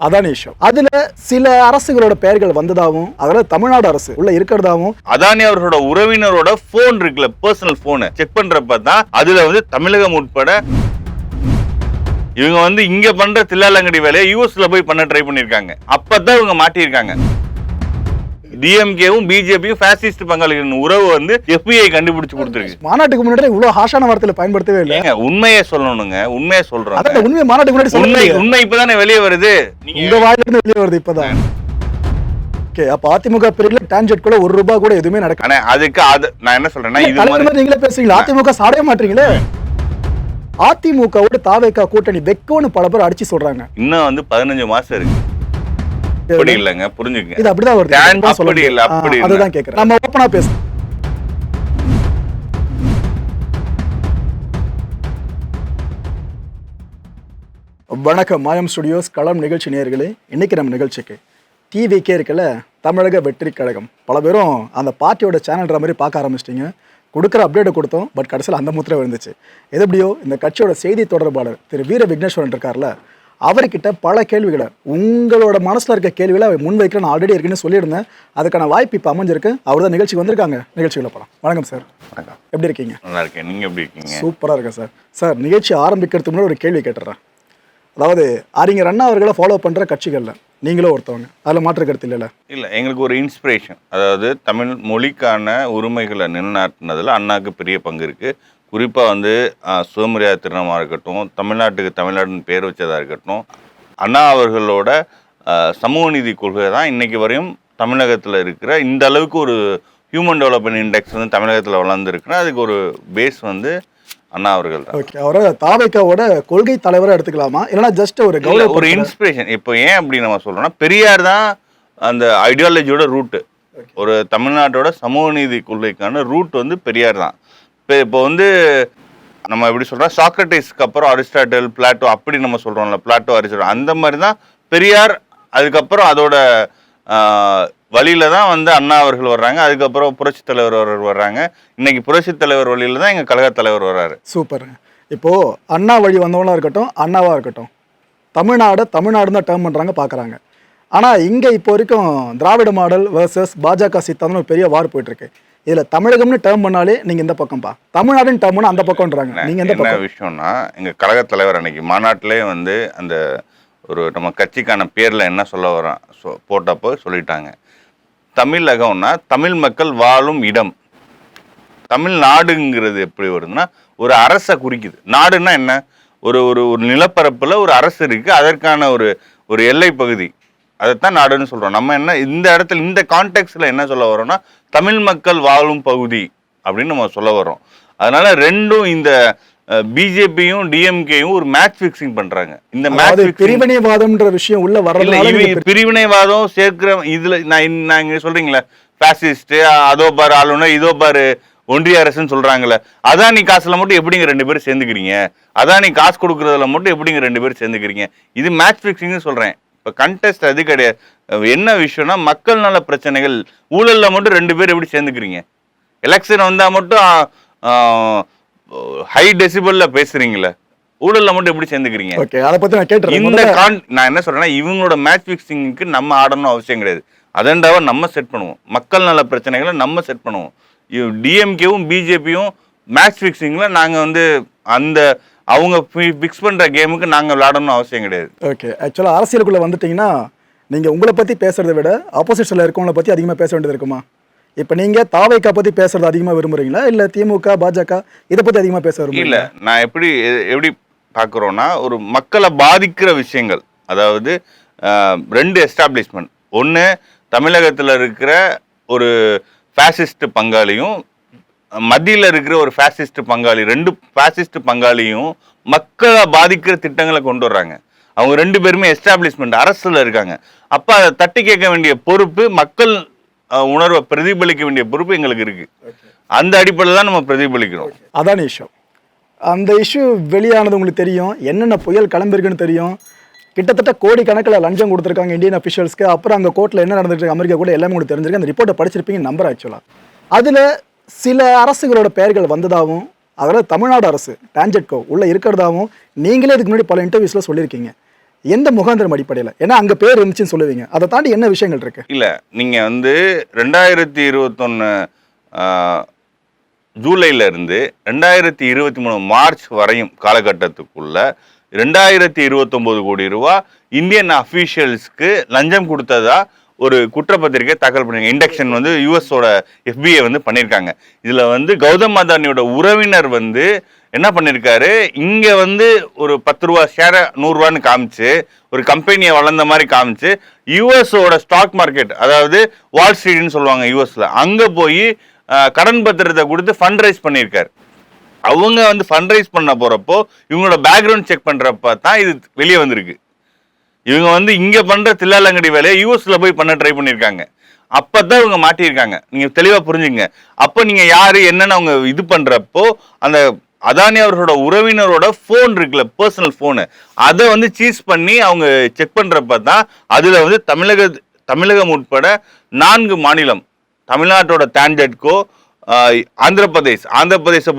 Adani issue அதுல சில அரசுகளோட பெயர்கள் வந்ததாகவும் அதாவது தமிழ்நாடு அரசு உள்ள இருக்கிறதாவும் அதானி அவர்களோட உறவினரோட போன் இருக்குல்ல பர்சனல் போனை செக் பண்றப்ப தான் அதுல வந்து தமிழகம் உட்பட இவங்க வந்து இங்க பண்ற தில்லாலங்கடி வேலையை யூஎஸ்ல போய் பண்ண ட்ரை பண்ணிருக்காங்க அப்பதான் இவங்க மாட்டியிருக்காங்க. டிஎம்கேவும் பிஜேபியும் பாசிஸ்ட் பங்காளிகளின் உறவு வந்து எஃபிஐ கண்டுபிடிச்சு கொடுத்துருக்கு. மாநாட்டுக்கு முன்னாடி இவ்வளவு ஹாஷான வார்த்தையில பயன்படுத்தவே இல்லை. உண்மையை சொல்லணுங்க. உண்மையை சொல்றோம் உண்மையை மாநாட்டுக்கு முன்னாடி உண்மை உண்மை இப்பதானே வெளியே வருது. உங்க வாயில இருந்து வெளியே வருது இப்பதான். ஓகே அப்ப அதிமுக பிரிவுல டான்ஜெட் கூட ஒரு ரூபாய் கூட எதுவுமே நடக்கல. அதுக்கு அது நான் என்ன சொல்றேன்னா இது நீங்களே பேசுறீங்களா? அதிமுக சாடவே மாட்டீங்களே? அதிமுகவோட தாவேக்கா கூட்டணி வெக்கோன்னு பல பேர் அடிச்சு சொல்றாங்க. இன்னும் வந்து பதினஞ்சு மாசம் இருக்கு. அப்படி இல்லைங்க புரிஞ்சுக்கங்க. இது அப்படிதான் வருது. அப்படி இல்ல. அப்படி. அதுதான் கேக்குறேன். நம்ம ஓப்பனா பேச வணக்கம். மாயம் ஸ்டுடியோஸ் களம் நிகழ்ச்சி நேயர்களே இன்னைக்கு நம்ம நிகழ்ச்சிக்கு டிவிக்கே இருக்கல தமிழக வெற்றி கழகம். பல பேரும் அந்த பார்ட்டியோட சேனல்ன்ற மாதிரி பார்க்க ஆரம்பிச்சிட்டிங்க. கொடுக்குற அப்டேட்டை கொடுத்தோம் பட் கடைசியில் அந்த முத்திரை விழுந்துச்சு. எது எப்படியோ இந்த கட்சியோட செய்தி தொடர்பாளர் திரு வீர விக்னேஸ்வரன் இருக்கார்ல அவர்கிட்ட பல கேள்விகளை உங்களோட மனசில் இருக்க கேள்விகளை அவர் முன்வைக்கிற நான் ஆல்ரெடி இருக்குன்னு சொல்லியிருந்தேன். அதுக்கான வாய்ப்பு இப்போ அமைஞ்சிருக்கு. அவர் தான் நிகழ்ச்சிக்கு வந்திருக்காங்க. நிகழ்ச்சிகளை போகலாம் வணக்கம் சார் வணக்கம். எப்படி இருக்கீங்க? நல்லா இருக்கேன். நீங்க எப்படி இருக்கீங்க? சூப்பராக இருக்கேன் சார் சார் நிகழ்ச்சி ஆரம்பிக்கிறதுக்கு முன்னாடி ஒரு கேள்வி கேட்டுறேன். அதாவது அறிஞர் அண்ணா அவர்களை ஃபாலோ பண்ணுற கட்சிகளில் நீங்களும் ஒருத்தவங்க அதில் மாற்று கருத்து இல்லைல்ல? இல்ல எங்களுக்கு ஒரு இன்ஸ்பிரேஷன் அதாவது தமிழ் மொழிக்கான உரிமைகளை நிலைநாட்டினதுல அண்ணாக்கு பெரிய பங்கு இருக்கு. குறிப்பா வந்து சுயமரியாதை திருநாமா இருக்கட்டும் தமிழ்நாட்டுக்கு தமிழ்நாடுன்னு பேர் வச்சதா இருக்கட்டும் அண்ணா அவர்களோட சமூக நீதி கொள்கை தான் இன்னைக்கு வரையும் தமிழகத்துல இருக்கிற இந்த அளவுக்கு ஒரு ஹியூமன் டெவலப்மெண்ட் இண்டெக்ஸ் வந்து தமிழகத்துல வளர்ந்துருக்குன்னா அதுக்கு ஒரு பேஸ் வந்து அண்ணா அவர்கள் தான். ஓகே அவரை தாவைக்காவோட கொள்கை தலைவராக எடுத்துக்கலாமா? இல்லைன்னா ஜஸ்ட் ஒரு ஒரு இன்ஸ்பிரேஷன் இப்போ ஏன் அப்படி நம்ம சொல்றோம்னா பெரியார் தான் அந்த ஐடியாலஜியோட ரூட்டு ஒரு தமிழ்நாட்டோட சமூக நீதி கொள்கைக்கான ரூட் வந்து பெரியார் தான். இப்போ இப்போ வந்து நம்ம எப்படி சொல்றோம் சாக்ரட்டிஸ்க்கு அப்புறம் அரிஸ்டாட்டில் பிளாட்டோ அப்படி நம்ம சொல்றோம்ல பிளாட்டோ அரிஸ்டாட்டில் அந்த மாதிரி தான் பெரியார் அதுக்கப்புறம் அதோட வழியில் வழியில தான் வந்து அண்ணா அவர்கள் வர்றாங்க அதுக்கப்புறம் புரட்சி தலைவர் அவர்கள் வர்றாங்க. இன்னைக்கு புரட்சி தலைவர் வழியில தான் எங்கள் கழக தலைவர் வர்றாரு. சூப்பர் இப்போ அண்ணா வழி வந்தவங்களா இருக்கட்டும் அண்ணாவாக இருக்கட்டும் தமிழ்நாடு தமிழ்நாடு தான் டேர்ம் பண்றாங்க பார்க்குறாங்க ஆனால் இங்கே இப்போ வரைக்கும் திராவிட மாடல் வர்சஸ் பாஜக சித்தாந்தம் ஒரு பெரிய வார் போயிட்டு இருக்கு. இதுல தமிழகம்னு டேர்ம் பண்ணாலே நீங்க இந்த பக்கம்பா தமிழ்நாடுன்னு டேர்ம் பண்ணா அந்த பக்கம்ன்றாங்க. நீங்க எந்த பக்கம்? விஷயம்னா எங்க கழக தலைவர் அன்னைக்கு மாநாட்டிலே வந்து அந்த ஒரு நம்ம கட்சிக்கான பேர்ல என்ன சொல்ல வரோம் சொ- போட்டப்போ சொல்லிட்டாங்க. தமிழகம்னா தமிழ் மக்கள் வாழும் இடம். தமிழ்நாடுங்கிறது எப்படி வருதுன்னா ஒரு அரசை குறிக்குது. நாடுன்னா என்ன? ஒரு ஒரு ஒரு நிலப்பரப்புல ஒரு அரசு இருக்கு. அதற்கான ஒரு ஒரு எல்லை பகுதி. அதைத்தான் நாடுன்னு சொல்றோம். நம்ம என்ன இந்த இடத்துல இந்த கான்டெக்ட்ல என்ன சொல்ல வரோம்னா தமிழ் மக்கள் வாழும் பகுதி அப்படின்னு நம்ம சொல்ல வரோம் அதனால ரெண்டும் இந்த பிஜேபியும் டிஎம்கேயும் ஒரு மேட்ச் ஃபிக்ஸிங் பண்றாங்க. இந்த மேட்ச் பிரிவினைவாதம்ன்ற விஷயம் உள்ள நீங்க பிரிவினைவாதம் சேர்க்கிற இதுல நான் இங்க சொல்றீங்களே பாசிஸ்ட் அதோ பாரு ஆளுநர் இதோ பாரு ஒன்றிய அரசுன்னு சொல்றாங்கல்ல அதானி காசுல மட்டும் எப்படிங்க ரெண்டு பேரும் சேர்ந்துக்கிறீங்க? அதானி காசு கொடுக்கறதுல மட்டும் எப்படிங்க ரெண்டு பேரும் சேர்ந்துக்கிறீங்க? இது மேட்ச் ஃபிக்ஸிங்னு சொல்றேன். இப்ப கண்டெஸ்ட் அது கிடையாது. என்ன விஷயம்னா மக்கள் நல பிரச்சனைகள் ஊழல்ல மட்டும் ரெண்டு பேர் எப்படி சேர்ந்துக்கிறீங்க? எலெக்ஷன் வந்தா மட்டும் ஹை டெசிபல்ல பேசுறீங்களே. ஊழல்ல மட்டும் எப்படி சேர்ந்துக்கிறீங்க? ஓகே அதை பத்தி நான் கேட்டுறேன். இந்த கான் நான் என்ன சொல்றேன்னா இவங்களோட மேட்ச் ஃபிக்ஸிங்க்கு நம்ம ஆடணும் அவசியம் கிடையாது. அதண்டாவை நம்ம செட் பண்ணுவோம். மக்கள் நல பிரச்சனைகளை நம்ம செட் பண்ணுவோம். டிஎம்கேவும் பிஜேபியும் மேட்ச் ஃபிக்ஸிங்கில் நாங்கள் வந்து அந்த அவங்க ஃபிக்ஸ் பண்ணுற கேமுக்கு நாங்கள் விளையாடணும் அவசியம் கிடையாது. ஓகே ஆக்சுவலாக அரசியலுக்குள்ள வந்துட்டீங்கன்னா நீங்க உங்களை பத்தி பேசுறதை விட ஆப்போசிட் சைடில் இருக்கவங்கள பத்தி அதிகமா பேச வேண்டியது இருக்குமா? இப்போ நீங்க தாவைக்கா பத்தி பேசுறது அதிகமா விரும்புறீங்களா? இல்ல திமுக பாஜக இதை பத்தி அதிகமா பேச இல்ல விரும்புறீங்களா நான் எப்படி எப்படி பார்க்குறோன்னா ஒரு மக்களை பாதிக்கிற விஷயங்கள் அதாவது ரெண்டு எஸ்டாப்ளிஷ்மெண்ட் ஒன்று தமிழகத்தில் இருக்கிற ஒரு ஃபேசிஸ்ட் பங்காளியும் மத்தியில் இருக்கிற ஒரு ஃபேசிஸ்ட் பங்காளி ரெண்டு ஃபேசிஸ்ட் பங்காளியும் மக்களை பாதிக்கிற திட்டங்களை கொண்டு வர்றாங்க. அவங்க ரெண்டு பேருமே எஸ்டாப்ளிஷ்மெண்ட் அரசில் இருக்காங்க. அப்போ அதை தட்டி கேட்க வேண்டிய பொறுப்பு மக்கள் உணர்வை பிரதிபலிக்க வேண்டிய பொறுப்பு எங்களுக்கு இருக்கு. அந்த அடிப்படையில் தான் நம்ம பிரதிபலிக்கிறோம். அதான் இஷ்யூ அந்த இஷ்யூ வெளியானது உங்களுக்கு தெரியும். என்னென்ன புயல் கிளம்பிருக்குன்னு தெரியும். கிட்டத்தட்ட கோடி கணக்கில் லஞ்சம் கொடுத்துருக்காங்க இந்தியன் அஃபிஷியல்ஸ்க்கு அப்புறம் அங்கே கோர்ட்டில் என்ன நடந்துட்டு அமெரிக்கா கூட எல்லாமே உங்களுக்கு தெரிஞ்சிருக்கு. அந்த ரிப்போர்ட்டை படிச்சிருப்பீங்க நம்பர் ஆக்சுவலாக அதில் சில அரசுகளோட பெயர்கள் வந்ததாகவும் அதாவது தமிழ்நாடு அரசு டான்ஜெட்கோ உள்ளே இருக்கிறதாவும் நீங்களே இதுக்கு முன்னாடி பல இன்டர்வியூஸில் சொல்லியிருக்கீங்க. எந்த முகாந்திரம் அடிப்படையில்? ஏன்னா அங்கே பேர் இருந்துச்சுன்னு சொல்லுவீங்க. அதை தாண்டி என்ன விஷயங்கள் இருக்கு? இல்லை நீங்கள் வந்து ரெண்டாயிரத்தி இருபத்தொன்னு ஜூலைல இருந்து ரெண்டாயிரத்தி இருபத்தி மூணு மார்ச் வரையும் காலகட்டத்துக்குள்ள ரெண்டாயிரத்தி இருபத்தொம்போது கோடி ரூபா இந்தியன் அஃபீஷியல்ஸ்க்கு லஞ்சம் கொடுத்ததா ஒரு குற்றப்பத்திரிக்கை தாக்கல் பண்ணிருக்காங்க. இண்டக்ஷன் வந்து யூஎஸோட எஃபிஐ வந்து பண்ணியிருக்காங்க இதில் வந்து கௌதம் அதானியோட உறவினர் வந்து என்ன பண்ணியிருக்காரு இங்கே வந்து ஒரு பத்து ரூபா ஷேரை நூறுரூவான்னு காமிச்சு ஒரு கம்பெனியை வளர்ந்த மாதிரி காமிச்சு யூஎஸோட ஸ்டாக் மார்க்கெட் அதாவது வால் ஸ்ட்ரீட்னு சொல்லுவாங்க யூஎஸில் அங்கே போய் கடன் பத்திரத்தை கொடுத்து ஃபண்ட் ரைஸ் பண்ணியிருக்காரு அவங்க வந்து ஃபண்ட் ரைஸ் பண்ண போகிறப்போ இவங்களோட பேக்ரவுண்ட் செக் பண்ணுறப்ப தான் இது வெளியே வந்திருக்கு. இவங்க வந்து இங்கே பண்ணுற தில்லாலங்கடி வேலையை யூஎஸில் போய் பண்ண ட்ரை பண்ணியிருக்காங்க. அப்பதான் இவங்க மாட்டியிருக்காங்க. நீங்கள் தெளிவாக புரிஞ்சுங்க. அப்போ நீங்கள் யார் என்னென்னு அவங்க இது பண்ணுறப்போ அந்த அதானி அவர்களோட உறவினரோட ஃபோன் இருக்குல்ல பர்சனல் ஃபோனு அதை வந்து சீஸ் பண்ணி அவங்க செக் பண்ணுறப்ப தான் அதில் வந்து தமிழக தமிழகம் உட்பட நான்கு மாநிலம் தமிழ்நாட்டோட டான்ஜெட்கோ ஆஹ் ஆந்திர பிரதேஷ் ஆந்திர பிரதேசை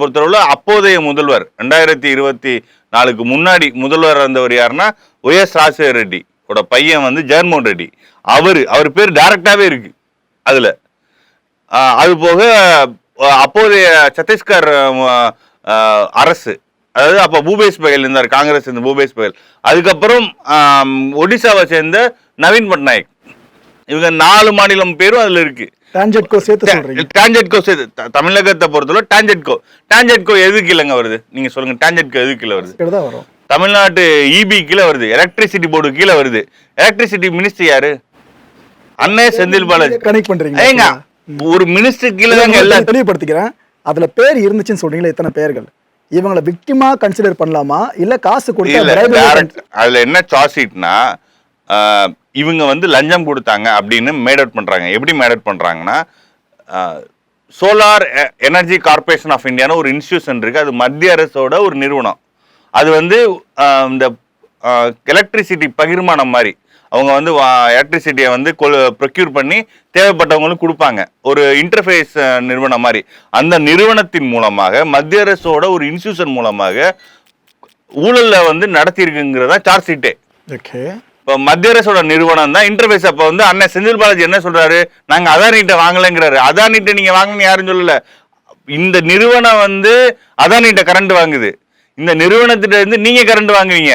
அப்போதைய முதல்வர் ரெண்டாயிரத்தி இருபத்தி நாளுக்கு முன்னாடி முதல்வர் இருந்தவர் யாருன்னா ஒய்எஸ் ராஜசேகர ரெட்டி ஓட பையன் வந்து ஜெகன்மோகன் ரெட்டி. அவர் அவர் பேர் டைரக்டாகவே இருக்கு அதில். அது போக அப்போதைய சத்தீஸ்கர் அரசு. அதாவது அப்போ பூபேஷ் பகேல் இருந்தார் காங்கிரஸ் இருந்த பூபேஷ் பகேல். அதுக்கப்புறம் ஒடிசாவை சேர்ந்த நவீன் பட்நாயக். இவங்க நாலு மாநிலம் பேரும் அதில் இருக்குது டான்ஜெட்கோ சேர்த்து சொல்றீங்க. டான்ஜெட்கோ சேர்த்து தமிழகத்தை பொறுத்தவரை டான்ஜெட்கோ டான்ஜெட்கோ எது கீழங்க வருது? நீங்க சொல்லுங்க டான்ஜெட்கோ எது கீழே வருது? தான் வரும். தமிழ்நாட்டு இபி கீழே வருது எலக்ட்ரிசிட்டி போர்டு கீழே வருது. எலக்ட்ரிசிட்டி மினிஸ்டர் யாரு? அண்ணே செந்தில் பாலாஜி. கனெக்ட் பண்றீங்க ஏங்க ஒரு மினிஸ்டர் கீழே தாங்க எல்லா எல்லா தெளிவுபடுத்திக்கிறேன். அதுல பேர் இருந்துச்சுன்னு சொல்றீங்களா எத்தனை பேர்கள். இவங்களை விக்டிமா கன்சிடர் பண்ணலாமா? இல்ல காசு கொடுத்தா இல்ல அதுல என்ன சார்ஜ் இவங்க வந்து லஞ்சம் கொடுத்தாங்க அப்படின்னு மேட் அவுட் பண்ணுறாங்க எப்படி மேட் அவுட் பண்ணுறாங்கன்னா சோலார் எனர்ஜி கார்பரேஷன் ஆஃப் இந்தியான்னு ஒரு இன்ஸ்டியூஷன் இருக்குது அது மத்திய அரசோட ஒரு நிறுவனம். அது வந்து இந்த எலக்ட்ரிசிட்டி பகிர்மானம் மாதிரி. அவங்க வந்து எலக்ட்ரிசிட்டியை வந்து ப்ரொக்யூர் பண்ணி தேவைப்பட்டவங்களுக்கு கொடுப்பாங்க. ஒரு இன்டர்ஃபேஸ் நிறுவனம் மாதிரி. அந்த நிறுவனத்தின் மூலமாக மத்திய அரசோட ஒரு இன்ஸ்டியூஷன் மூலமாக ஊழலில் வந்து நடத்தியிருக்குங்கிறதா சார்ஜ் ஷீட்டே ஓகே இப்போ மத்திய அரசோட நிறுவனம் தான் இன்டர்ஃபேஸ் அப்போ வந்து அண்ணன் செந்தில் பாலாஜி என்ன சொல்றாரு? நாங்கள் அதானிட்ட வாங்கலைங்கிறாரு. அதானிட்ட நீங்கள் வாங்கணும்னு யாரும் சொல்லல. இந்த நிறுவனம் வந்து அதானிட்ட கரண்ட் வாங்குது. இந்த நிறுவனத்திட்ட இருந்து நீங்கள் கரண்ட் வாங்குவீங்க.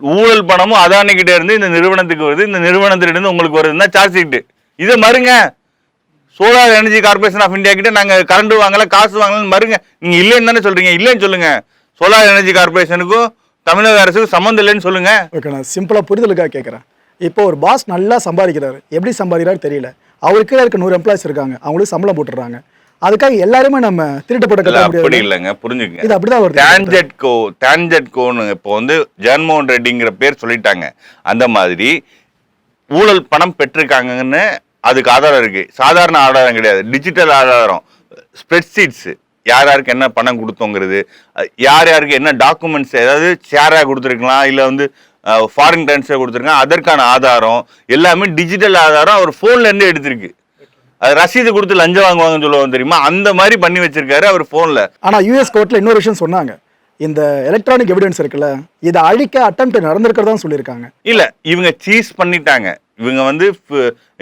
ஊழல் பணமும் அதானி கிட்ட இருந்து இந்த நிறுவனத்துக்கு வருது. இந்த நிறுவனத்திலிருந்து உங்களுக்கு வருதுன்னா சார்ஜ் ஷீட்டு இதை மறுங்க. Solar energy corporation of India கிட்ட நாங்கள் கரண்ட் வாங்கல காசு வாங்கலன்னு மறுங்க. நீங்கள் இல்லைன்னு தானே சொல்கிறீங்க இல்லைன்னு சொல்லுங்கள் சோலார் எனர்ஜி கார்பரேஷனுக்கும் தமிழக அரசுக்கும் சம்மந்தம் இல்லைன்னு சொல்லுங்க. ஓகே நான் சிம்பிளா புரிதலுக்காக கேட்குறேன். இப்போ ஒரு பாஸ் நல்லா சம்பாதிக்கிறாரு. எப்படி சம்பாதிக்கிறாரு தெரியல. அவருக்கு இருக்க நூறு எம்ப்ளாயிஸ் இருக்காங்க. அவங்களுக்கு சம்பளம் போட்டுடுறாங்க. அதுக்காக எல்லாருமே நம்ம திருட்டப்பட்ட கட்ட அப்படி இல்லைங்க. புரிஞ்சுங்க. இது அப்படிதான் வருது. டான்ஜெட்கோ டான்ஜெட்கோன்னு இப்போ வந்து ஜெகன்மோகன் ரெட்டிங்கிற பேர் சொல்லிட்டாங்க. அந்த மாதிரி ஊழல் பணம் பெற்றிருக்காங்கன்னு அதுக்கு ஆதாரம் இருக்கு. சாதாரண ஆதாரம் கிடையாது. டிஜிட்டல் ஆதாரம். ஸ்ப்ரெட்ஷீட்ஸ் யார் யாருக்கு என்ன பணம் கொடுத்தோங்கிறது யார் யாருக்கு என்ன டாக்குமெண்ட்ஸ் ஏதாவது ஷேராக கொடுத்துருக்கலாம் இல்லை வந்து ஃபாரின் ட்ரான்ஸ்ஃபர் கொடுத்துருக்காங்க அதற்கான ஆதாரம் எல்லாமே டிஜிட்டல் ஆதாரம் அவர் ஃபோன்ல இருந்து எடுத்திருக்கு. அது ரசீது கொடுத்து லஞ்சம் வாங்குவாங்கன்னு சொல்லுவாங்க தெரியுமா? அந்த மாதிரி பண்ணி வச்சிருக்காரு அவர் ஃபோன்ல ஆனா யூஎஸ் கோர்ட்ல இன்னொரு விஷயம் சொன்னாங்க. இந்த எலக்ட்ரானிக் எவிடன்ஸ் இருக்குல்ல இதை அழிக்க அட்டம் நடந்திருக்கிறதா சொல்லியிருக்காங்க. இல்ல இவங்க சீஸ் பண்ணிட்டாங்க. இவங்க வந்து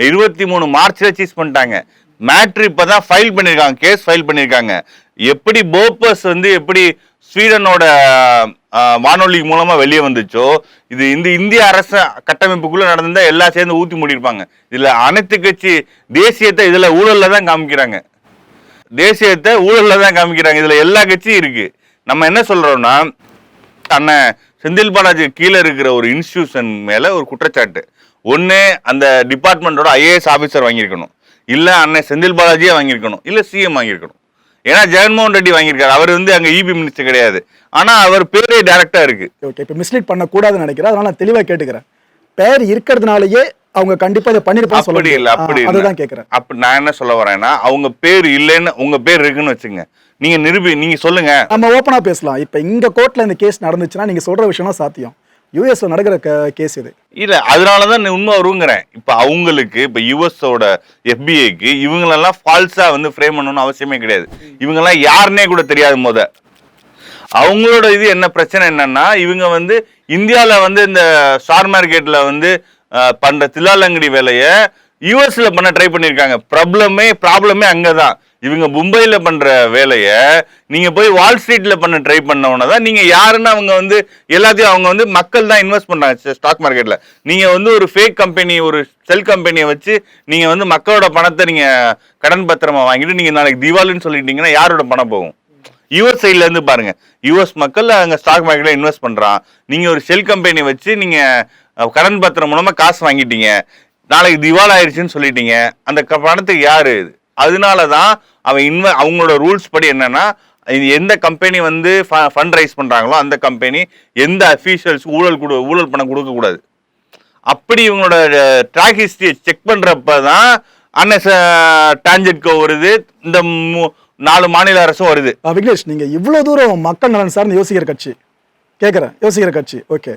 இருபத்தி மூணு மார்ச்ல சீஸ் பண்ணிட்டாங்க. மேட்ரு இப்பதான் ஃபைல் பண்ணிருக்காங்க கேஸ் ஃபைல் பண்ணிருக்காங்க. எப்படி போபஸ் வந்து எப்படி ஸ்வீடனோட வானொலி மூலமா வெளியே வந்துச்சோ இது இந்த இந்திய அரச கட்டமைப்புக்குள்ள நடந்திருந்தா எல்லாம் சேர்ந்து ஊத்தி மூடிருப்பாங்க இதுல அனைத்து கட்சி தேசியத்தை இதுல ஊழல்ல தான் காமிக்கிறாங்க. தேசியத்தை ஊழல்ல தான் காமிக்கிறாங்க. இதுல எல்லா கட்சியும் இருக்கு. நம்ம என்ன சொல்றோம்னா அண்ணன் செந்தில் பாலாஜி கீழே இருக்கிற ஒரு இன்ஸ்டிடியூஷன் மேல ஒரு குற்றச்சாட்டு. ஒன்று அந்த டிபார்ட்மெண்ட்டோட ஐஏஎஸ் ஆஃபீஸர் வாங்கியிருக்கணும். இல்லை அண்ணன் செந்தில் பாலாஜியே வாங்கியிருக்கணும். இல்லை சிஎம் வாங்கியிருக்கணும். ஏன்னா ஜெகன்மோகன் ரெட்டி வாங்கியிருக்காரு. அவர் வந்து அங்க இபி மினிஸ்டர் கிடையாது. ஆனா அவர் பேரே டைரக்டா இருக்கு. ஓகே இப்போ மிஸ்லீட் பண்ணக்கூடாதுன்னு நினைக்கிறேன். அதனால நான் தெளிவா கேட்டுக்கிறேன். பேர் இருக்கிறதுனாலயே அவங்க கண்டிப்பா இதை பண்ணிருப்பாங்க அப்படி இல்ல. அப்படி அதுதான் கேட்கறேன் அப்படி நான் என்ன சொல்ல வரேன்னா அவங்க பேர் இல்லைன்னு உங்க பேர் இருக்குன்னு வச்சுங்க. நீங்க நிரூபி நீங்க சொல்லுங்க. நம்ம ஓப்பனா பேசலாம். இப்போ இங்க கோர்ட்ல இந்த கேஸ் நடந்துச்சுன்னா நீங்க சொல்ற விஷயம்லாம் சாத்தியம். யூஎஸ்ல நடக்கிற கேஸ் இது. இல்ல அதனாலதான் நான் உண்மை வருங்கிறேன் இப்ப அவங்களுக்கு இப்ப யூஎஸோட எஃபிஐக்கு இவங்களெல்லாம் ஃபால்ஸா வந்து ஃப்ரேம் பண்ணணும்னு அவசியமே கிடையாது. இவங்கெல்லாம் யாருன்னே கூட தெரியாது முத. அவங்களோட இது என்ன பிரச்சனை என்னன்னா இவங்க வந்து இந்தியாவில் வந்து இந்த ஸ்டார் மார்க்கெட்டில் வந்து பண்ணுற தில்லாலங்கடி வேலையை யூஎஸில் பண்ண ட்ரை பண்ணியிருக்காங்க ப்ராப்ளமே ப்ராப்ளமே அங்கதான். இவங்க மும்பையில் பண்ணுற வேலையை நீங்கள் போய் வால் ஸ்ட்ரீட்டில் பண்ண ட்ரை பண்ணவன தான் நீங்கள் யாருன்னு அவங்க வந்து எல்லாத்தையும் அவங்க வந்து மக்கள் தான் இன்வெஸ்ட் பண்ணுறாங்க ஸ்டாக் மார்க்கெட்டில் நீங்கள் வந்து ஒரு ஃபேக் கம்பெனி ஒரு செல் கம்பெனியை வச்சு நீங்கள் வந்து மக்களோட பணத்தை நீங்கள் கடன் பத்திரமா வாங்கிட்டு நீங்கள் நாளைக்கு தீபாவளின்னு சொல்லிட்டீங்கன்னா யாரோட பணம் போகும்? யூஎஸ் சைட்ல இருந்து பாருங்க. யூஎஸ் மக்கள் அங்க ஸ்டாக் மார்க்கெட்ல இன்வெஸ்ட் பண்றான். நீங்க ஒரு செல் கம்பெனி வச்சு நீங்க கடன் பத்திரம் மூலமா காசு வாங்கிட்டீங்க. நாளைக்கு திவால் ஆயிடுச்சுன்னு சொல்லிட்டீங்க. அந்த பணத்துக்கு யாரு இது? அதனால தான் அவன் இன்வ அவங்களோட ரூல்ஸ் படி என்னன்னா இது எந்த கம்பெனி வந்து ஃபண்ட் ரைஸ் பண்ணுறாங்களோ அந்த கம்பெனி எந்த அஃபீஷியல்ஸ் ஊழல் கொடு ஊழல் பணம் கொடுக்கக்கூடாது அப்படி இவங்களோட ட்ராக் ஹிஸ்டரியை செக் பண்ணுறப்ப தான் அன்எஸ் டான்ஜெட்கோ வருது இந்த மூ- நாலு மாநில அரசும் வருது. விக்னேஷ் நீங்கள் இவ்வளோ தூரம் மக்கள் நலன் சார்னு யோசிக்கிற கட்சி. கேட்குறேன் யோசிக்கிற கட்சி ஓகே.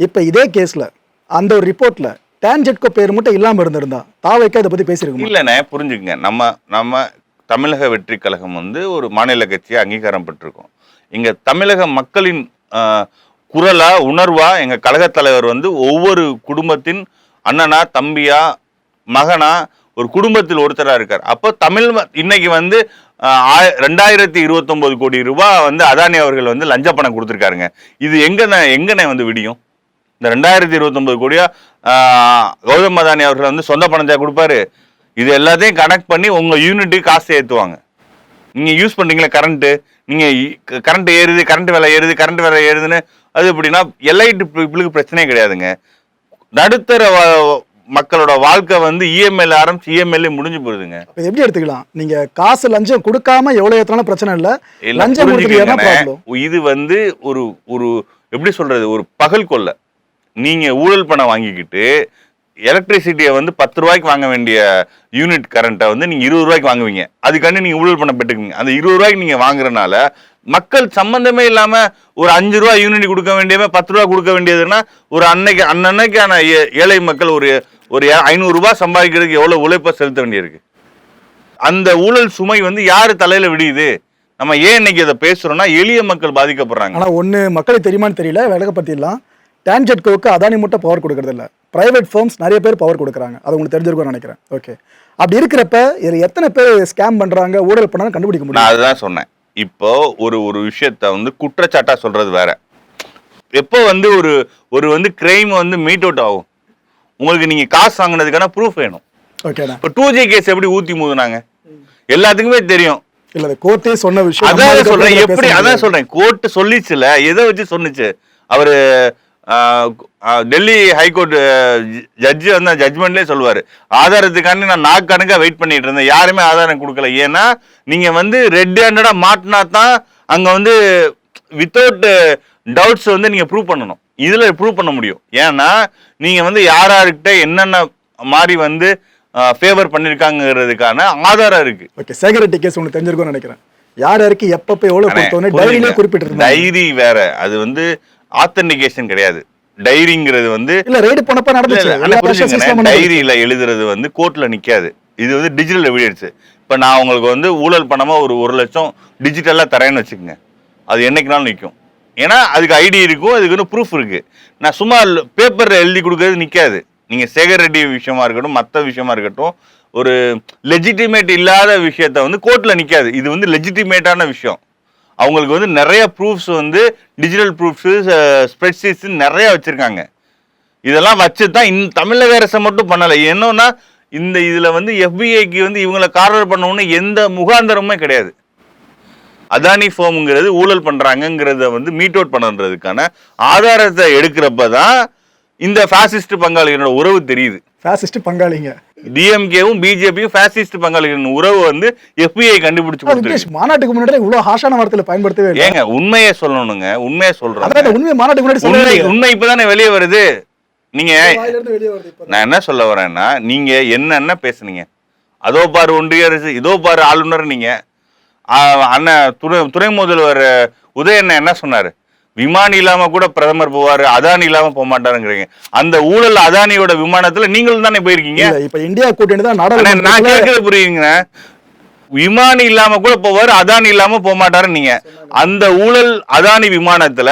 இப்போ இதே கேஸில் அந்த ஒரு ரிப்போர்ட்டில் டான்ஜெட்கோ பேர் மட்டும் இல்லாம இருந்திருந்தா தாவைக்கா இதை பத்தி பேசியிருக்கோம் இல்லைண்ணே புரிஞ்சுக்கங்க. நம்ம நம்ம தமிழக வெற்றி கழகம் வந்து ஒரு மாநில கட்சியை அங்கீகாரம் பெற்றிருக்கோம். இங்க தமிழக மக்களின் குரலா உணர்வா எங்க கழகத் தலைவர் வந்து ஒவ்வொரு குடும்பத்தின் அண்ணனா தம்பியா மகனா ஒரு குடும்பத்தில் ஒருத்தராக இருக்கார். அப்போ தமிழ் இன்னைக்கு வந்து ரெண்டாயிரத்தி இருபத்தொம்போது கோடி ரூபாய் வந்து அதானி அவர்கள் வந்து லஞ்ச பணம் கொடுத்துருக்காருங்க. இது எங்கண்ணே எங்கண்ணே வந்து விடியும்? இந்த ரெண்டாயிரத்தி இருபத்தொன்பது கோடியா கௌதம் அதானி அவர்கள் வந்து சொந்த பணத்தை கொடுப்பாரு. இது எல்லாத்தையும் கனெக்ட் பண்ணி உங்க யூனிட்டுக்கு காசு ஏற்றுவாங்க நீங்க யூஸ் பண்றீங்களா கரண்ட்டு நீங்க கரண்ட் ஏறுது கரண்ட் விலை ஏறுது கரண்ட் விலை ஏறுதுன்னு அது எப்படின்னா எல்ஐடி பீப்புளுக்கு பிரச்சனையே கிடையாதுங்க. நடுத்தர மக்களோட வாழ்க்கை வந்து E இஎம்ஐல ஆரம்பிச்சு இஎம்ஐல முடிஞ்சு போகுதுங்க இது எப்படி எடுத்துக்கலாம்? நீங்க காசு லஞ்சம் கொடுக்காம எவ்வளவு ஏத்தினாலும் பிரச்சனை இல்ல. லஞ்சம் இது வந்து ஒரு ஒரு எப்படி சொல்றது ஒரு பகல் கொள்ளை. நீங்கள் ஊழல் பணம் வாங்கிக்கிட்டு எலக்ட்ரிசிட்டியை வந்து பத்து ரூபாய்க்கு வாங்க வேண்டிய யூனிட் கரண்ட்டை வந்து நீங்கள் இருபது ரூபாய்க்கு வாங்குவீங்க. அதுக்காண்டி நீங்கள் ஊழல் பணம் பெற்றுக்குவீங்க. அந்த இருபது ரூபாய்க்கு நீங்கள் வாங்குறனால மக்கள் சம்மந்தமே இல்லாமல் ஒரு அஞ்சு ரூபா யூனிட் கொடுக்க வேண்டியவன் பத்து ரூபா கொடுக்க வேண்டியதுன்னா ஒரு அன்னைக்கு அன்னன்னைக்கான ஏ- ஏழை மக்கள் ஒரு ஒரு ஐநூறுரூபா சம்பாதிக்கிறதுக்கு எவ்வளோ உழைப்பை செலுத்த வேண்டியிருக்கு. அந்த ஊழல் சுமை வந்து யார் தலையில் விடியுது? நம்ம ஏன் இன்னைக்கு அதை பேசுகிறோன்னா எளிய மக்கள் பாதிக்கப்படுறாங்க. ஆனால் ஒன்று மக்களுக்கு தெரியுமான்னு தெரியல. விளக்கப்படுத்திடலாம். டான்ஜெட்கோவுக்கு அதானி மட்டும் பவர் கொடுக்கறது இல்ல பிரைவேட் ஃபர்ம்ஸ் நிறைய பேர் பவர் கொடுக்குறாங்க. அது உங்களுக்கு தெரிஞ்சிருக்கும்னு நினைக்கிறேன். ஓகே அப்படி இருக்கிறப்ப இதுல எத்தனை பேர் ஸ்கேம் பண்றாங்க ஊழல் பண்ணாலும் கண்டுபிடிக்க முடியும்? அதுதான் சொன்னேன். இப்போ ஒரு ஒரு விஷயத்த வந்து குற்றச்சாட்டா சொல்றது வேற. எப்போ வந்து ஒரு ஒரு வந்து கிரைம் வந்து மீட் அவுட் ஆகும்? உங்களுக்கு நீங்க காசு வாங்கினதுக்கான ப்ரூஃப் வேணும். ஓகேண்ணா இப்போ டூ ஜே கேஸ் எப்படி ஊத்தி மூதுனாங்க எல்லாத்துக்குமே தெரியும். இல்ல கோர்ட்டே சொன்ன விஷயம் அதான் சொல்றேன். எப்படி? அதான். சொல்றேன். கோர்ட் சொல்லிச்சுல எதை வச்சு சொன்னுச்சு? அவரு டெல்லி ஹைகோர்ட் ஜட்ஜி வந்து ஜட்மெண்ட்லேயே சொல்லுவாரு. ஆதாரத்துக்காண்டி நான் நாக்கு கணக்கா வெயிட் பண்ணிட்டு இருந்தேன். யாருமே ஆதாரம் கொடுக்கல. ஏன்னா நீங்க வந்து ரெட் ஹேண்டடா மாட்டினா தான் அங்க வந்து வித்தவுட் டவுட்ஸ் வந்து நீங்க ப்ரூவ் பண்ணணும். இதுல ப்ரூவ் பண்ண முடியும். ஏன்னா நீங்க வந்து யார் யாருக்கிட்ட என்னென்ன மாதிரி வந்து ஃபேவர் பண்ணிருக்காங்கிறதுக்கான ஆதாரம் இருக்கு. ஓகே செக்யூரிட்டி கேஸ் உங்களுக்கு தெரிஞ்சிருக்கும்னு நினைக்கிறேன். யார் யாருக்கு எப்பப்ப கொடுத்தோன்னு டைரியிலே குறிப்பிட்டிருந்தாங்க. டைரி வேற. அது வந்து ஆத்தென்டிகேஷன் கிடையாது. டைரிங்கிறது வந்து இல்ல ரைடு போனப்ப நடந்துச்சு. டைரியில எழுதுறது வந்து கோர்ட்ல நிக்காது. இது வந்து டிஜிட்டல் எவிடன்ஸ் இப்ப நான் உங்களுக்கு வந்து ஊழல் பணமா ஒரு ஒரு லட்சம் டிஜிட்டலா தரேன்னு வச்சுக்கோங்க. அது என்னைக்குனாலும் நிற்கும் ஏன்னா அதுக்கு ஐடி இருக்கும் அதுக்கு வந்து ப்ரூஃப் இருக்கு. நான் சும்மா பேப்பர்ல எழுதி கொடுக்கறது நிக்காது. நீங்க சேகர் ரெட்டி விஷயமா இருக்கட்டும் மற்ற விஷயமா இருக்கட்டும் ஒரு லெஜிட்டிமேட் இல்லாத விஷயத்த வந்து கோர்ட்ல நிக்காது. இது வந்து லெஜிட்டிமேட்டான விஷயம். அவங்களுக்கு வந்து நிறைய ப்ரூஃப்ஸ் வந்து டிஜிட்டல் ப்ரூஃப்ஸு ஸ்ப்ரெட்ஷீட்ஸ் நிறைய வச்சுருக்காங்க. இதெல்லாம் வச்சு தான் இந்த தமிழக அரசை மட்டும் பண்ணலை. என்னன்னா இந்த இதில் வந்து எஃபிஐக்கு வந்து இவங்களை கார்வர் பண்ணவுன்னு எந்த முகாந்தரமுமே கிடையாது. அதானி ஃபோமுங்கிறது ஊழல் பண்ணுறாங்கங்கிறத வந்து மீட் அவுட் பண்ணுறதுக்கான ஆதாரத்தை எடுக்கிறப்ப தான் இந்த ஃபேசிஸ்ட் பங்காளிகளோட உறவு தெரியுது. ஃபேசிஸ்ட் பங்காளிங்க. டிஎம்கேவும் பிஜேபியும் ஃபேசிஸ்ட் பங்காளிகளின் உறவு வந்து எஃபிஐ கண்டுபிடிச்சு கொடுத்துருக்கு. மாநாட்டுக்கு முன்னாடி இவ்வளவு ஹாஷான வார்த்தையில பயன்படுத்தவே இல்லை. ஏங்க உண்மையை சொல்லணுங்க உண்மையை சொல்றேன் அதான் உண்மை மாநாட்டுக்கு முன்னாடி உண்மை இப்பதானே வெளியே வருது. நீங்க நான் என்ன சொல்ல வரேன்னா நீங்க என்னென்ன பேசுனீங்க? அதோ பாரு ஒன்றிய அரசு இதோ பாரு ஆளுநர் நீங்க. அண்ணன் துணை துணை முதல்வர் உதயண்ணன் என்ன சொன்னாரு? விமானி இல்லாம கூட பிரதமர் போவாரு அதானி இல்லாம போக மாட்டாருங்கிறீங்க. அந்த ஊழல் அதானியோட விமானத்துல நீங்களும் தானே போயிருக்கீங்க? இப்ப இந்தியா கூட்டணி தான் நான் கேட்கறது புரியுங்க விமானி இல்லாம கூட போவாரு அதானி இல்லாம போக மாட்டாரு நீங்க அந்த ஊழல் அதானி விமானத்துல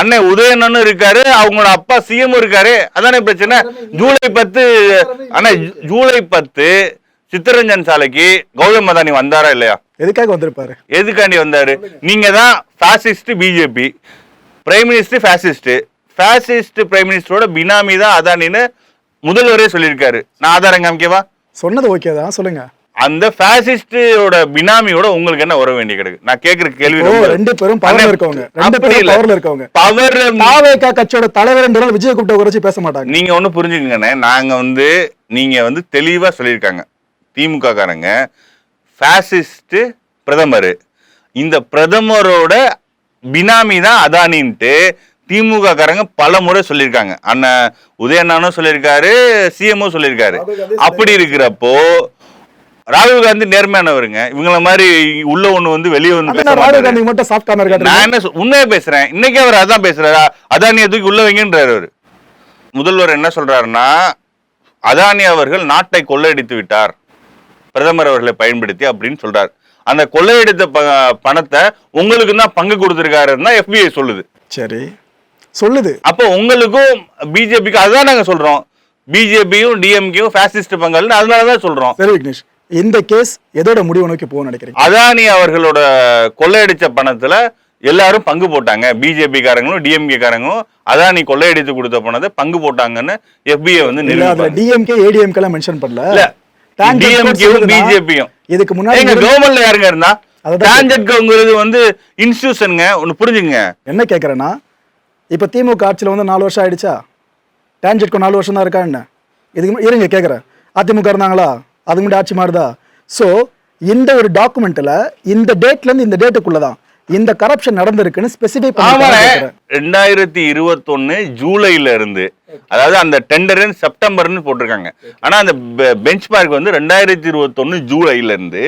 அண்ணன் உதயணனும் இருக்காரு அவங்களோட அப்பா சிஎம் இருக்காரு அதானே பிரச்சனை? ஜூலை பத்து அண்ணா ஜூலை பத்து சித்தரஞ்சன் சாலைக்கு கௌதம் அதானி வந்தாரா இல்லையா? எதுக்காக வந்திருப்பாரு? எதுக்காண்டி வந்தாரு? நீங்க தான் fascist BJP prime minister fascist fascist prime மினிஸ்டரோட பினாமி தான் அதானின்னு முதல்வரே சொல்லியிருக்காரு. நான் ஆதாரம் காமிக்கவா சொன்னது ஓகே தான் சொல்லுங்க. அந்த ஃபேசிஸ்டோட பினாமியோட உங்களுக்கு என்ன உறவு வேண்டிய கிடக்கு? நான் கேக்குற கேள்வி ரெண்டு பேரும் பவர்ல இருக்கவங்க. ரெண்டு பேரும். பவர்ல இருக்கவங்க. பவர் தாவேகா கட்சியோட தலைவர் என்ற விஜய கூப்பிட்ட குறைச்சி பேச மாட்டாங்க. நீங்க ஒண்ணு புரிஞ்சுக்கங்கண்ணே நாங்க வந்து நீங்க வந்து தெளிவா சொல்லியிருக்காங்க. திமுக காரங்க. ஃபேசிஸ்ட் பிரதமர். இந்த பிரதமரோட பினாமி தான் அதானின்ட்டு திமுக காரங்க பல முறை சொல்லியிருக்காங்க. அண்ணன் உதயண்ணனும் சொல்லியிருக்காரு சிஎம்ஓ சொல்லியிருக்காரு. அப்படி இருக்கிறப்போ ராகுல் காந்தி நேர்மையானவருங்க. இவங்கள மாதிரி உள்ள ஒண்ணு வந்து வெளியே வந்து ராகுல். காந்தி மட்டும் சாஃப்ட் கார்னர் நான் என்ன உண்மையா பேசுறேன். இன்னைக்கு அவர் அதான் பேசுறாரா? அதானியை தூக்கி உள்ள வைங்கன்றாரு அவரு. முதல்வர் என்ன சொல்றாருன்னா அதானி அவர்கள் நாட்டை கொள்ளையடித்து விட்டார். பிரதமர் அவர்களை பயன்படுத்தி அப்படின்னு சொல்றார். அந்த கொள்ளையடித்த ப- பணத்தை உங்களுக்கு தான் பங்கு கொடுத்திருக்காருன்னா FBI சொல்லுது. சரி. சொல்லுது. அப்போ உங்களுக்கும் பிஜேபிக்கு அதுதான் நாங்க சொல்றோம். பிஜேபியும் டிஎம்கேயும் ஃபேசிஸ்ட் பங்கல்னு அதனால தான் சொல்றோம். சரி விக்னேஷ். இந்த கேஸ் எதோட முடிவு நோக்கி போகும் நினைக்கிறீங்க? அதானி அவர்களோட கொள்ளையடிச்ச பணத்துல எல்லாரும் பங்கு போட்டாங்க. பிஜேபி காரங்களும் டிஎம்கே காரங்களும் அதானி கொள்ளையடித்து கொடுத்த பணத்தை பங்கு போட்டாங்கன்னு FBI வந்து டிஎம்கே ஏடிஎம்கே எல்லாம் மென்ஷன் பண்ணல. பிஜேபியும் இதுக்கு முன்னாடி எங்க கவர்மெண்ட்ல யாருங்க இருந்தா? அதுதான் டான்ஜெட்கோங்கிறது வந்து இன்ஸ்டியூஷனுங்க ஒன்னு புரிஞ்சுங்க என்ன கேக்குறேன்னா இப்ப திமுக ஆட்சியில வந்து நாலு வருஷம் ஆயிடுச்சா? டான்ஜெட்கோ நாலு வருஷம் தான் இருக்கா என்ன? இதுக்கு இருங்க கேக்குறேன். அதிமுக இருந்தாங்களா? அதுக்கு முன்னாடி ஆட்சி மாறுதா? சோ இந்த ஒரு டாக்குமெண்ட்ல இந்த டேட்ல இருந்து இந்த டேட்டுக்குள்ள தான் இந்த கரப்ஷன் நடந்திருக்குன்னு ஸ்பெசிஃபை ஆமாண்ணே பண்ணி ரெண்டாயிரத்தி இருபத்தொன்னு ஜூலைல இருந்து அதாவது அந்த டெண்டர் செப்டம்பர்னு போட்டிருக்காங்க. ஆனா அந்த பெஞ்ச் மார்க் வந்து ரெண்டாயிரத்தி இருபத்தொன்னு ஜூலைல இருந்து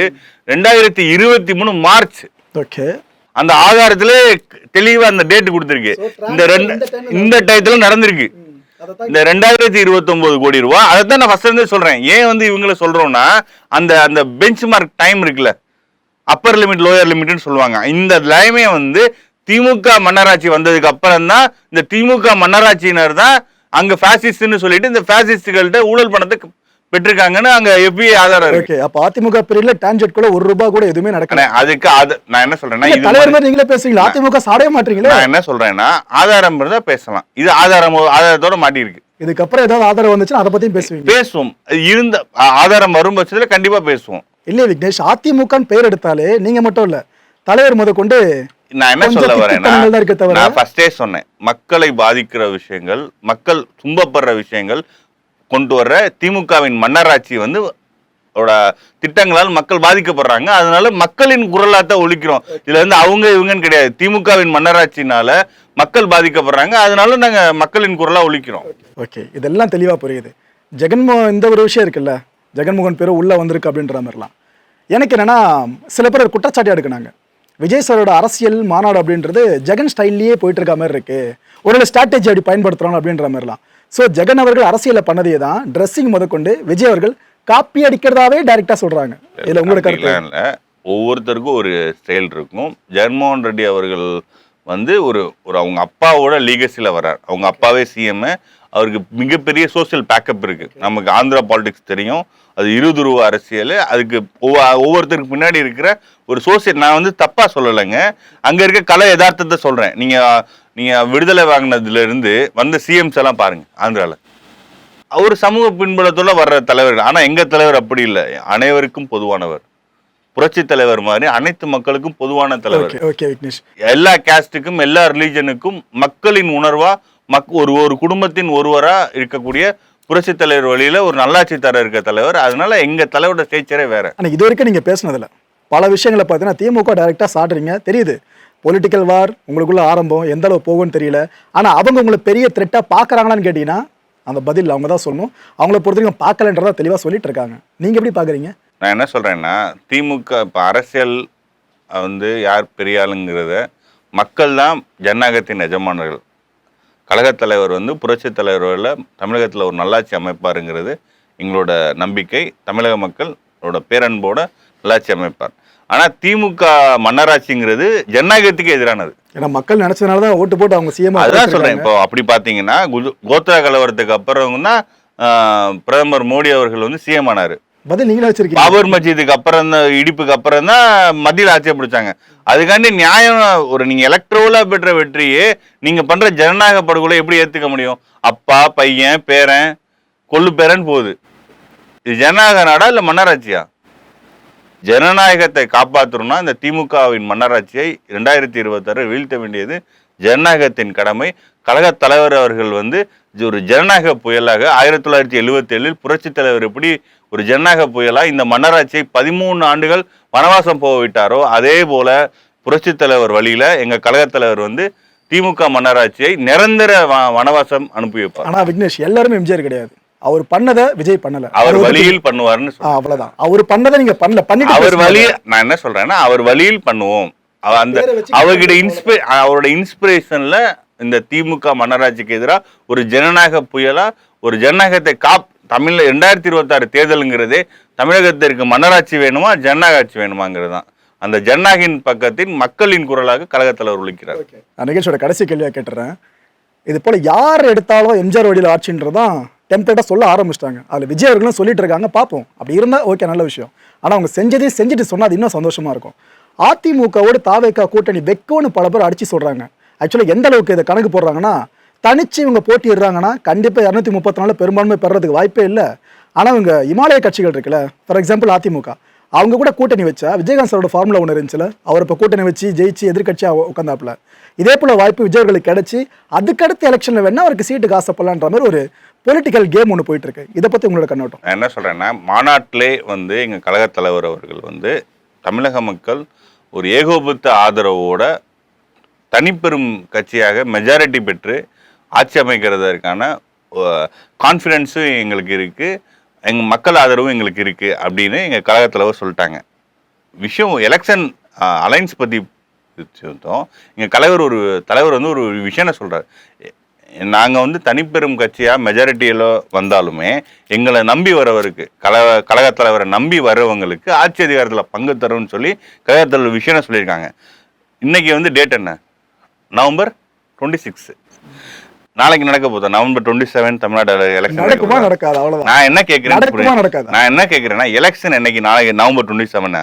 ரெண்டாயிரத்தி இருபத்தி மூணு மார்ச். ஓகே அந்த ஆதாரத்துல தெளிவா அந்த டேட் கொடுத்திருக்கு. இந்த ரெண்டு இந்த டயத்துல நடந்திருக்கு. இந்த ரெண்டாயிரத்தி இருபத்தி ஒன்பது கோடி ரூபா அதைத்தான் நான் ஃபர்ஸ்ட் இருந்தே சொல்றேன். ஏன் வந்து இவங்கள சொல்றோம்னா அந்த அந்த பெஞ்ச் மார்க் டைம் இருக்குல்ல அப்பர் லிமிட் லோயர் லிமிட்னு சொல்லுவாங்க. இந்த லைமே வந்து திமுக மன்னராட்சி வந்ததுக்கு அப்புறம் தான் இந்த திமுக மன்னராட்சியினர் தான் அங்க ஃபேசிஸ்ட்னு சொல்லிட்டு இந்த ஃபேசிஸ்டுகள்கிட்ட ஊழல் பணத்தை பெற்றிருக்காங்கன்னு அங்க FBI ஆதாரம் இருக்கு. அப்ப அதிமுக பீரியட்ல டான்ஜெட்குள்ள ஒரு ரூபாய் கூட எதுவுமே நடக்கல. அதுக்கு அது நான் என்ன சொல்றேன்னா இல்ல, தலைவர் மாதிரி- நீங்களே பேசுறீங்களா? அதிமுக சாடவே மாட்டீங்களே? நான் என்ன சொல்றேன்னா ஆதாரம் இருந்தா பேசலாம். இது ஆதாரம் ஆதாரத்தோட மாட்டியிருக்கு. இதுக்கப்புறம் ஏதாவது ஆதரவு வந்துச்சுன்னா அதை பத்தியும் பேசுவீங்க. பேசுவோம். இருந்த ஆதாரம் வரும் பட்சத்துல கண்டிப்பா பேசுவோம். இல்லையே விக்னேஷ் அதிமுகன்னு பெயர் எடுத்தாலே நீங்க மட்டும் இல்ல தலைவர் முத கொண்டு நான் என்ன சொல்ல வரேன்னா நான் ஃபர்ஸ்டே சொன்னேன். மக்களை பாதிக்கிற விஷயங்கள் மக்கள் துன்பப்படுற விஷயங்கள் கொண்டு வர்ற திமுகவின் மன்னராட்சி வந்து திட்டங்களால் மக்கள் பாதிக்கப்படுறாங்க. அதனால மக்களின் குரலாத்தான் ஒழிக்கிறோம். இதுல வந்து அவங்க இவங்கன்னு கிடையாது. திமுகவின் மன்னராட்சினால மக்கள் பாதிக்கப்படுறாங்க. அதனால நாங்க மக்களின் குரலா ஒழிக்கிறோம். ஓகே. இதெல்லாம் தெளிவா புரியுது. ஜெகன்மோகன் இந்த ஒரு விஷயம் இருக்குல்ல? ஜெகன்மோகன் பேர் உள்ள வந்திருக்கு அப்படின்ற மாதிரிலாம். எனக்கு என்னன்னா சில பேர் குற்றச்சாட்டு எடுக்கினாங்க. விஜய் சாரோட அரசியல் மாநாடு அப்படின்றது ஜெகன் ஸ்டைல்லையே போயிட்டு இருக்க மாதிரி இருக்கு. ஒரு ஸ்ட்ராட்டஜி அப்படி பயன்படுத்துறாங்க அப்படின்ற மாதிரிலாம். ஸோ ஜெகன் அவர்கள் அரசியலை பண்ணதே தான் ட்ரெஸ்ஸிங் முதற்கொண்டு விஜய் அவர்கள் காப்பி அடிக்கிறதாவே டைரக்டா சொல்றாங்க. இதுல உங்களோட கருத்து? ஒவ்வொருத்தருக்கும் ஒரு ஸ்டைல் இருக்கும். ஜெகன்மோகன் ரெட்டி அவர்கள் வந்து ஒரு ஒரு அவங்க அப்பாவோட லீகசியில் வர்றார். அவங்க அப்பாவே சிஎம் அவருக்கு மிகப்பெரிய சோஷியல் பேக்கப் இருக்கு. நமக்கு ஆந்திரா பாலிடிக்ஸ் தெரியும். அது இருதுருவ அரசியல். அதுக்கு ஒவ்வொ- ஒவ்வொருத்தருக்கு பின்னாடி இருக்கிற ஒரு சோசியல் நான் வந்து தப்பா சொல்லலைங்க. அங்க இருக்க கலை யதார்த்தத்தை சொல்றேன். நீங்க நீங்க விடுதலை வாங்கினதுல இருந்து வந்த சிஎம்ஸ் எல்லாம் பாருங்க ஆந்திரால. அவர் சமூக பின்புலத்தோட வர்ற தலைவர்கள். ஆனா எங்க தலைவர் அப்படி இல்லை. அனைவருக்கும் பொதுவானவர். புரட்சி தலைவர் மாதிரி அனைத்து மக்களுக்கும் பொதுவான தலைவர். எல்லா கேஸ்டுக்கும் எல்லா ரிலீஜனுக்கும் மக்களின் உணர்வா மக் ஒரு ஒரு குடும்பத்தின் ஒருவரா இருக்கக்கூடிய புரட்சி தலைவர் வழியில ஒரு நல்லாட்சி தர இருக்க தலைவர். அதனால எங்க தலைவரோட ஸ்டேச்சரே வேற. ஆனால் இது வரைக்கும் நீங்கள் பேசுனதில்ல பல விஷயங்களை பார்த்தீங்கன்னா திமுக டைரெக்டாக சாடுறீங்க தெரியுது. பொலிட்டிக்கல் வார் உங்களுக்குள்ள ஆரம்பம் எந்த அளவு போகும்னு தெரியல. ஆனால் அவங்க உங்களை பெரிய த்ரெட்டாக பார்க்குறாங்களான்னு கேட்டிங்கன்னா அந்த பதில் அவங்க தான் சொல்லணும். அவங்கள பொறுத்த வரைக்கும் பார்க்கலன்றதா தெளிவாக சொல்லிட்டு இருக்காங்க. நீங்கள் எப்படி பார்க்குறீங்க? நான் என்ன சொல்றேன்னா திமுக இப்போ அரசியல் வந்து யார் பெரிய ஆளுங்கிறத மக்கள் தான் ஜனநாயகத்தின் எஜமானர்கள். கழகத் தலைவர் வந்து புரட்சி தலைவரில் தமிழகத்தில் ஒரு நல்லாட்சி அமைப்பாருங்கிறது எங்களோட நம்பிக்கை. தமிழக மக்களோட பேரன்போட நல்லாட்சி அமைப்பார். ஆனா திமுக மன்னராட்சிங்கிறது ஜனநாயகத்துக்கு எதிரானது. ஏன்னா மக்கள் நினைச்சதுனால தான் ஓட்டு போட்டு அவங்க சிஎம் அதுதான் சொல்றேன். இப்போ அப்படி பாத்தீங்கன்னா குஜ- கோத்ரா கலவரத்துக்கு அப்புறம் தான் பிரதமர் மோடி அவர்கள் வந்து சிஎம் ஆனாரு. பதில் நீங்களே வச்சிருக்கீங்க. பாபர் மஸ்ஜிதுக்கு அப்புறம் தான் இடிப்புக்கு அப்புறம் தான் மத்தியில் ஆட்சியை பிடிச்சாங்க. அதுக்காண்டி நியாயம் ஒரு நீங்க எலக்ட்ரோலா பெற்ற வெற்றியே நீங்க பண்ற ஜனநாயக படுகொலை எப்படி ஏத்துக்க முடியும்? அப்பா பையன் பேரன் கொள்ளு பேரன் போகுது. இது ஜனநாயக நாடா இல்ல மன்னராட்சியா? ஜனநாயகத்தை காப்பாற்றணும்னா இந்த திமுகவின் மன்னராட்சியை ரெண்டாயிரத்தி இருபத்தாறு வீழ்த்த வேண்டியது ஜனநாயகத்தின் கடமை. கழக தலைவர் அவர்கள் வந்து ஒரு ஜனநாயக புயலாக ஆயிரத்தி தொள்ளாயிரத்தி எழுபத்தி ஏழில் புரட்சி தலைவர் எப்படி ஒரு ஜனநாயக புயலா இந்த மன்னராட்சியை பதிமூணு ஆண்டுகள் வனவாசம் போக விட்டாரோ அதே போல புரட்சி தலைவர் வழியில எங்க கழகத் தலைவர் வந்து திமுக மன்னராட்சியை நிரந்தர வனவாசம் அனுப்பி வைப்பார். ஆனா விக்னேஷ் எல்லாருமே எம்ஜிஆர் கிடையாது. அவர் பண்ணதை விஜய் பண்ணல. அவர் வழியில் பண்ணுவார்னு அவ்வளவுதான். அவர் பண்ணதை நீங்க பண்ணல. பண்ணிட்டு அவர் பேசுங்க. வழி நான் என்ன சொல்றேன்னா அவர் வழியில் பண்ணுவோம். அந்த அவர்கிட்ட இன்ஸ்பி அவரோட இன்ஸ்பிரேஷன்ல இந்த திமுக மன்னராட்சிக்கு எதிராக ஒரு ஜனநாயக புயலாக ஒரு ஜனநாயகத்தை காப் தமிழில் ரெண்டாயிரத்தி இருபத்தாறு தேர்தலுங்கிறதே தமிழகத்திற்கு மன்னராட்சி வேணுமா ஜனநாயக ஆட்சி வேணுமாங்கிறது தான் அந்த ஜனநாயகின் பக்கத்தின் மக்களின் குரலாக கழகத்தில் ஒழிக்கிறார் நிகழ்ச்சியோட கடைசி கேள்வியாக கேட்டுறேன். இது போல் யார் எடுத்தாலும் எம்ஜிஆர் வழியில் ஆட்சின்றதான் டெம்ப்ளேட்டாக சொல்ல ஆரம்பிச்சிட்டாங்க. அதில் விஜய் அவர்களும் சொல்லிட்டு இருக்காங்க பார்ப்போம் அப்படி இருந்தால் ஓகே நல்ல விஷயம். ஆனால் அவங்க செஞ்சதையும் செஞ்சுட்டு சொன்னால் அது இன்னும் சந்தோஷமாக இருக்கும். அதிமுகவோடு தாவேக்கா கூட்டணி வெக்கோன்னு பல பேர் அடித்து சொல்கிறாங்க ஆக்சுவலாக எந்த அளவுக்கு இதை கணக்கு போடுறாங்கன்னா தனிச்சு இவங்க போட்டிடுறாங்கன்னா கண்டிப்பாக இரநூத்தி முப்பத்தி நாலு பெரும்பான்மை பெறதுக்கு வாய்ப்பே இல்லை. ஆனால் இவங்க இமாலய கட்சிகள் இருக்குல்ல ஃபார் எக்ஸாம்பிள் அதிமுக. அவங்க கூட கூட்டணி வச்சா விஜயகாந்த் சாரோட ஃபார்முலா ஒன்று இருந்துச்சுல அவர் இப்போ கூட்டணி வச்சு ஜெயிச்சு எதிர்கட்சியாக உட்காந்தாப்புல இதே போல வாய்ப்பு விஜயர்களுக்கு கிடச்சி அதுக்கடுத்த எலெக்ஷனில் வேணால் அவருக்கு சீட்டு காசப்படலான்ற மாதிரி ஒரு பொலிட்டிக்கல் கேம் ஒன்று போயிட்டு இருக்கு இதை பற்றி உங்களோட கண்ணோட்டம். நான் என்ன சொல்கிறேன்னா மாநாட்டிலே வந்து எங்கள் கழகத் தலைவர் அவர்கள் வந்து தமிழக மக்கள் ஒரு ஏகோபித்த ஆதரவோட தனிப்பெரும் கட்சியாக மெஜாரிட்டி பெற்று ஆட்சி அமைக்கிறதற்கான கான்ஃபிடென்ஸும் எங்களுக்கு இருக்குது எங்கள் மக்கள் ஆதரவும் எங்களுக்கு இருக்குது அப்படின்னு எங்கள் கழகத்தில் தலைவர் சொல்லிட்டாங்க. விஷயம் எலெக்ஷன் அலைன்ஸ் பற்றி வந்தோம் எங்கள் தலைவர் ஒரு தலைவர் வந்து ஒரு விஷயம் சொல்கிறார் நாங்கள் வந்து தனிப்பெரும் கட்சியாக மெஜாரிட்டியில் வந்தாலுமே எங்களை நம்பி வரவருக்கு கழக தலைவரை நம்பி வரவங்களுக்கு ஆட்சி அதிகாரத்தில் பங்கு தரும்னு சொல்லி கழகத்தில் விஷயம் சொல்லியிருக்காங்க. இன்றைக்கி வந்து டேட் என்ன? நவம்பர் டுவெண்ட்டி சிக்ஸ் நாளைக்கு நடக்க போதும் நவம்பர் டுவெண்ட்டி செவன் தமிழ்நாடு நடக்குமா எலெக்ஷன் நடக்காது? அவ்வளவுதான். நான் என்ன கேட்குறேன் நடக்குமா நடக்காதா? நான் என்ன கேட்குறேன்னா எலெக்ஷன் என்னைக்கு? நாளைக்கு நவம்பர் டுவெண்ட்டி செவனா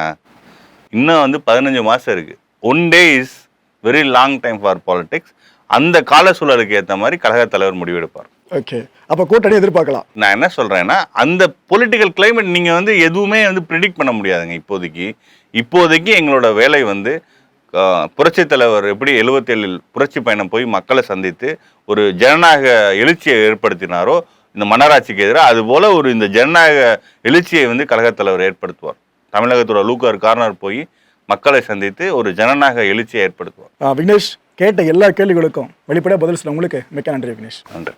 இன்னும் வந்து பதினஞ்சு மாதம் இருக்கு. One day is very long time for politics அந்த கால சூழலுக்கு ஏற்ற மாதிரி கழகத் தலைவர் முடிவெடுப்பார். ஓகே அப்போ கூட்டணி எதிர்பார்க்கலாம். நான் என்ன சொல்றேன்னா அந்த பொலிட்டிக்கல் climate நீங்க வந்து எதுவுமே வந்து ப்ரிடிக்ட் பண்ண முடியாதுங்க இப்போதைக்கு. இப்போதைக்கு எங்களோட வேலை வந்து ஆஹ், புரட்சித் தலைவர் எப்படி எழுபத்தேழில் புரட்சி பயணம் போய் மக்களை சந்தித்து ஒரு ஜனநாயக எழுச்சியை ஏற்படுத்தினாரோ இந்த மன்னராட்சிக்கு எதிராக அதுபோல ஒரு இந்த ஜனநாயக எழுச்சியை வந்து கழகத் தலைவர் ஏற்படுத்துவார். தமிழகத்தோட லூக்கார் கார்னர் போய் மக்களை சந்தித்து ஒரு ஜனநாயக எழுச்சியை ஏற்படுத்துவார். ஆ, விக்னேஷ் கேட்ட எல்லா கேள்விகளுக்கும் வெளிப்படையாக பதில் சொல்ல உங்களுக்கு மிக்க நன்றி விக்னேஷ். நன்றி.